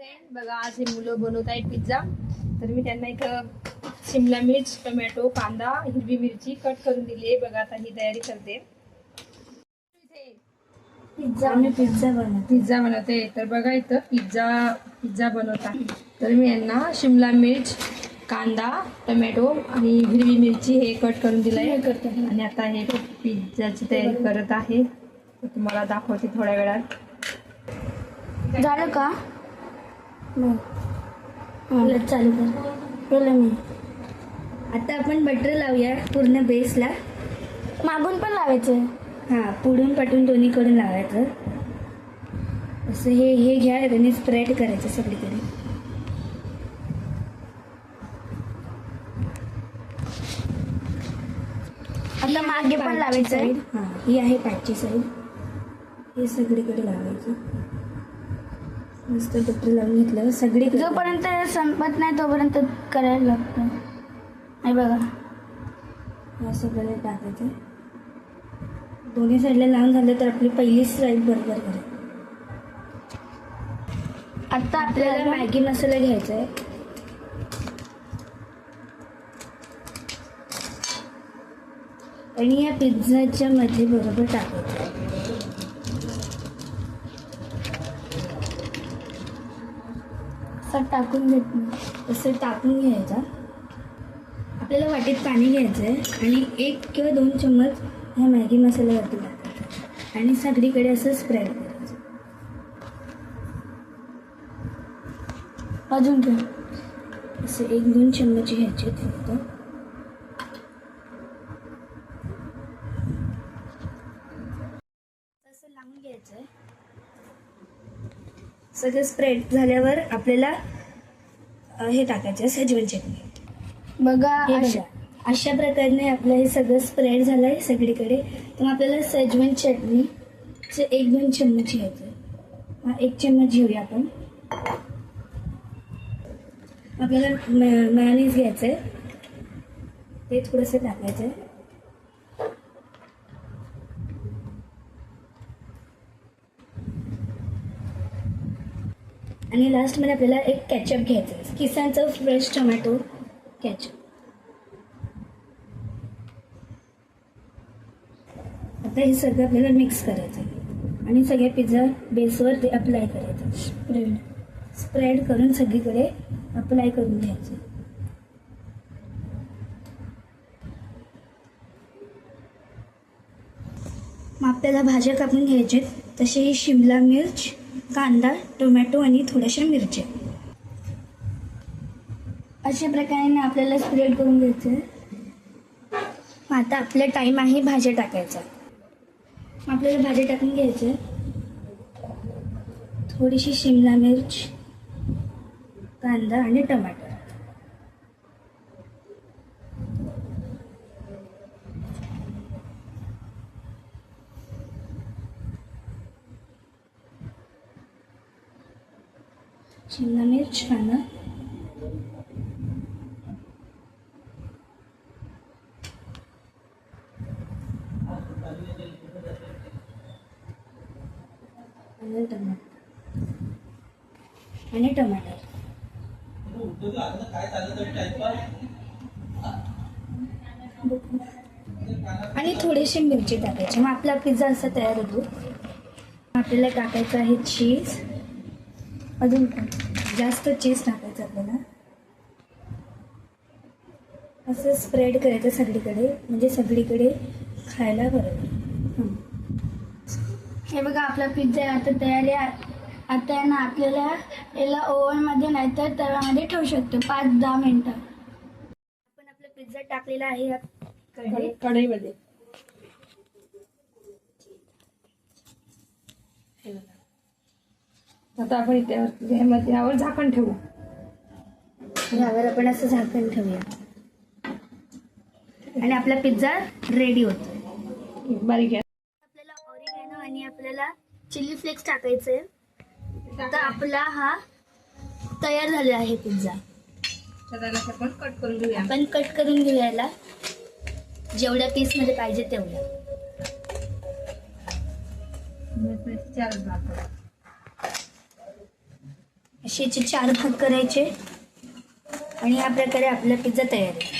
Friend बघा आज हे मुलं बनवत आहेत पिझ्झा तर मी त्यांना इथं शिमला मिर्च टोमॅटो कांदा हिरवी मिरची कट करून दिली आहे. बघा आता ही तयारी करते. पिझ्झा आम्ही पिझ्झा बनवतो. पिझ्झा बनवते. तर बघा इथं पिझ्झा पिझ्झा बनवता तर मी यांना शिमला मिर्च कांदा टोमॅटो आणि हिरवी मिरची हे कट करून दिलं आहे करतो. आणि आता हे पिझ्झाची तयारी करत आहे. तुम्हाला दाखवते थोड्या वेळात. झालं का? हां चालू कर. मी. आता आपण बटर लावूया पूर्ण बेसला मागून पण लावायचं. हां पुढून पाठून दोन्हीकडून लावायचं. असं हे हे घ्या आणि स्प्रेड करायचं सगळीकडे. आता मागे पण लावायचं आहे हां ही आहे पाठची साईड हे सगळीकडे लावायचं. मस्त बटर लावून घेतलं सगळी जोपर्यंत संपत नाही तोपर्यंत करायला लागतं नाही. बघा. हे सगळं टाकायचं. दोन्ही साईडला लावून झालं तर आपली पहिली साईड बरोबर करेल आता आपल्याला मॅगी मसाला घ्यायचा आहे. आणि या पिझ्झाच्या मध्ये बरोबर टाकायचं असं टाकून घेत असं टाकून घ्यायचा. आपल्याला वाटीत पाणी घ्यायचं आहे आणि एक किंवा दोन चम्मच ह्या मॅगी मसाल्यावरती टाकायचा. आणि सगळीकडे असं स्प्रेड करायचं. अजून काय असं एक दोन चम्मच घ्यायचे फक्त. असं लावून घ्यायचं आहे. सगळं स्प्रेड झाल्यावर आपल्याला हे टाकायचं सेजवन चटणी. बघा अशा अशा प्रकारे आपलं हे सगळं स्प्रेड झालं आहे सगळीकडे. तर मग आपल्याला सेजवन चटणीचे एक दोन चम्मच घ्यायचं हा एक चम्मच घेऊया आपण. आपल्याला मॅनीज घ्यायचं आहे ते थोडंसं टाकायचं आहे आणि लास्टमध्ये आपल्याला एक कॅचअप घ्यायचं आहे. किसानचं फ्रेश टोमॅटो कॅचअप आता हे सगळं आपल्याला मिक्स करायचं आहे. आणि सगळ्या पिझ्झा बेसवर ते अप्लाय करायचं स्प्रेड स्प्रेड करून सगळीकडे अप्लाय करून घ्यायचं मग आपल्याला भाज्या कापून घ्यायचे तसे ही शिमला मिर्च कांदा टोमॅटो आणि थोड्याशा मिरच्या. अशा प्रकारे आपल्याला स्प्रेड करून घ्यायचं. मग आता आपला टाईम आहे भाज्या टाकायचा. आपल्याला भाज्या टाकून घ्यायचं. थोडीशी शिमला मिर्च कांदा आणि टोमॅटो शिमला मिर्च कांदा आणि टमाटर. आणि टमाटर. आणि थोडीशी मिरची टाकायची. मग आपला पिझ्झा असा तयार होतो. आपल्याला टाकायचं आहे चीज अजून काय जास्त चीज टाकायचं आपल्याला. असं स्प्रेड करायचं सगळीकडे म्हणजे सगळीकडे खायला बरं हे बघा आपला पिझ्झा आता तयार आहे. आता आहे ना आपल्याला याला ओव्हनमध्ये नाही तर तव्यामध्ये ठेवू शकतो. पाच दहा मिनटं. आपण आपला पिझ्झा टाकलेला आहे. या कढईमध्ये. आता आपण इथे यावर झाकण ठेवू. यावर आपण असं झाकण ठेवूया. आणि आपला पिझ्झा रेडी होतो. बारीक आपल्याला ऑरिगॅनो आणि आपल्याला चिली फ्लेक्स टाकायचे तर आपला हा तयार झालेला आहे पिझ्झा. आपण कट करून घेऊया. आपण कट करून घेऊया याला जेवढ्या पीसमध्ये पाहिजे तेवढ्या. चार असे याचे चार भाग करायचे. आणि या प्रकारे आपला पिझ्झा तयार आहे.